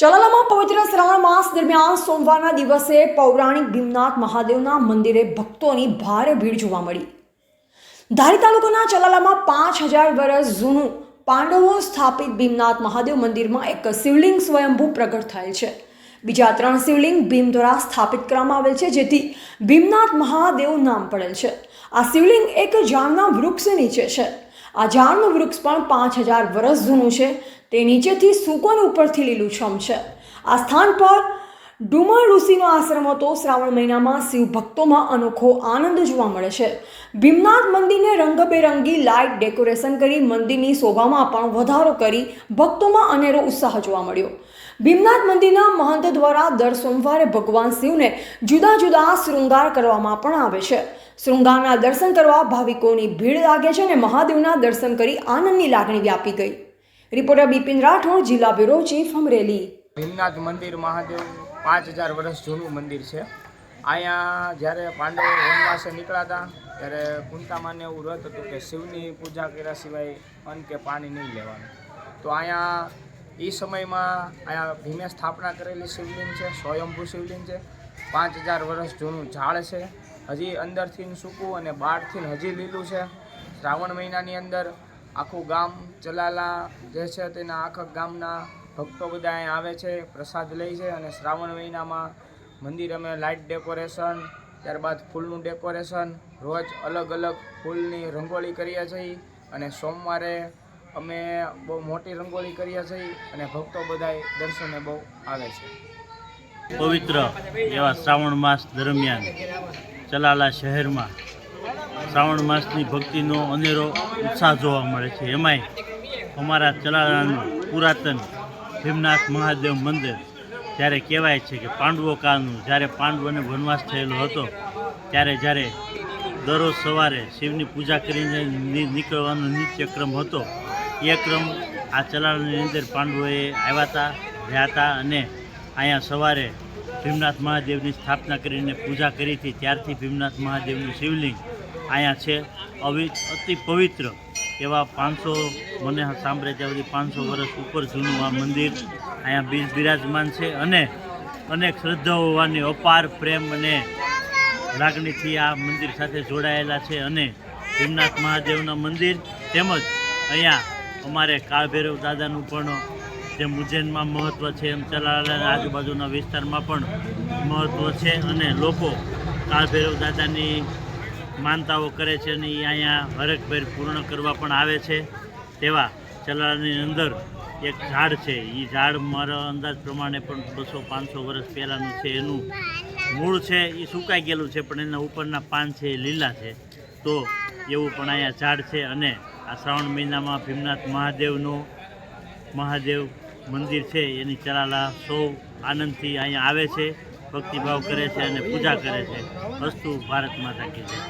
ચલાલામાં પવિત્ર શ્રાવણ માસ દરમિયાન સોમવારના દિવસે પૌરાણિક ભીમનાથ મહાદેવના મંદિરે ભક્તોની ભારે ભીડ જોવા મળી. ધારી તાલુકાના ચલાલામાં પાંચ હજાર વર્ષ જૂનું પાંડવો સ્થાપિત ભીમનાથ મહાદેવ મંદિરમાં એક શિવલિંગ સ્વયંભૂ પ્રગટ થયેલ છે. બીજા ત્રણ શિવલિંગ ભીમ દ્વારા સ્થાપિત કરવામાં આવેલ છે, જેથી ભીમનાથ મહાદેવ નામ પડેલ છે. આ શિવલિંગ એક ઝાડના વૃક્ષ નીચે છે. આ ઝાડનું વૃક્ષ પણ પાંચ હજાર વર્ષ જૂનું છે. તે નીચેથી સૂકો અને ઉપરથી લીલુંછમ છે. આ સ્થાન પર ડુમર ઋષિનો આશ્રમ હતો. શ્રાવણ મહિનામાં શિવ ભક્તોમાં અનોખો આનંદ જોવા મળે છે. ભીમનાથ મંદિરને રંગબેરંગી લાઇટ ડેકોરેશન કરી મંદિરની શોભામાં પણ વધારો કરી ભક્તોમાં અનેરો ઉત્સાહ જોવા મળ્યો. ભીમનાથ મંદિરના મહંત દ્વારા દર સોમવારે ભગવાન શિવને જુદા જુદા શૃંગાર કરવામાં પણ આવે છે. શૃંગારના દર્શન કરવા ભાવિકોની ભીડ લાગે છે અને મહાદેવના દર્શન કરી આનંદની લાગણી વ્યાપી ગઈ. રિપોર્ટર બિપિન રાઠોડ, જિલ્લા બ્યુરો ચીફ અમરેલી. ભીમનાથ મંદિર મહાદેવ પાંચ હજાર વર્ષ જૂનું મંદિર છે. અહીંયા જ્યારે પાંડવો વનવાસે નીકળ્યા હતા ત્યારે કુંતામાને એવું વ્રત હતું કે શિવની પૂજા કર્યા સિવાય અન્ન કે પાણી નહીં લેવાનું. તો અહીંયા એ સમયમાં અહીંયા ભીમે સ્થાપના કરેલી શિવલિંગ છે, સ્વયંભૂ શિવલિંગ છે. પાંચ હજાર વર્ષ જૂનું ઝાડ છે. હજી અંદરથી સૂકું અને બહારથી હજી લીલું છે. શ્રાવણ મહિનાની અંદર આખું ગામ ચલાલા જે છે તેના આખા ગામના ભક્તો બધા અહીં આવે છે, પ્રસાદ લે છે અને શ્રાવણ મહિનામાં મંદિર અમે લાઇટ ડેકોરેશન ત્યારબાદ ફૂલનું ડેકોરેશન રોજ અલગ અલગ ફૂલની રંગોળી કરીએ છીએ અને સોમવારે અમે બહુ મોટી રંગોળી કરીએ છીએ અને ભક્તો બધા દર્શને બહુ આવે છે. પવિત્ર એવા શ્રાવણ માસ દરમિયાન ચલાલા શહેરમાં શ્રાવણ માસની ભક્તિનો અનેરો ઉત્સાહ જોવા મળે છે. એમાંય અમારા ચલાલાનું પુરાતન ભીમનાથ મહાદેવ મંદિર, જ્યારે કહેવાય છે કે પાંડવો કાળનું, જ્યારે પાંડવોને વનવાસ થયેલો હતો, ત્યારે જ્યારે દરરોજ સવારે શિવની પૂજા કરીને નીકળવાનો નિત્યક્રમ હતો, એ ક્રમ આ ચલાલાની અંદર પાંડવોએ આવ્યા હતા, રહ્યા હતા અને અહીંયા સવારે ભીમનાથ મહાદેવની સ્થાપના કરીને પૂજા કરી હતી. ત્યારથી ભીમનાથ મહાદેવનું શિવલિંગ અહીંયા છે. અવિ, અતિ પવિત્ર એવા પાંચસો, મને સાંભળે ત્યાં સુધી પાંચસો વર્ષ ઉપર જૂનું આ મંદિર અહીંયા બિર બિરાજમાન છે અને અનેક શ્રદ્ધાઓ હોવાની અપાર પ્રેમ અને લાગણીથી આ મંદિર સાથે જોડાયેલા છે અને ભીમનાથ મહાદેવના મંદિર તેમજ અહીંયા અમારે કાળભૈરવ દાદાનું પણ જેમ ઉજ્જૈનમાં મહત્ત્વ છે એમ ચલાલાના આજુબાજુના વિસ્તારમાં પણ મહત્ત્વ છે અને લોકો કાળભૈરવ દાદાની માનતાઓ કરે છે અને એ અહીંયા હરખભેર પૂર્ણ કરવા પણ આવે છે. તેવા ચલાળાની અંદર એક ઝાડ છે. એ ઝાડ મારા અંદાજ પ્રમાણે પણ બસો પાંચસો વર્ષ પહેલાંનું છે. એનું મૂળ છે એ સુકાઈ ગયેલું છે, પણ એના ઉપરના પાન છે એ લીલા છે. તો એવું પણ અહીંયા ઝાડ છે અને આ શ્રાવણ મહિનામાં ભીમનાથ મહાદેવનું મહાદેવ મંદિર છે. એની ચલાલા સૌ આનંદથી અહીંયા આવે છે, ભક્તિભાવ કરે છે અને પૂજા કરે છે. વસ્તુ ભારત માતા કી જય.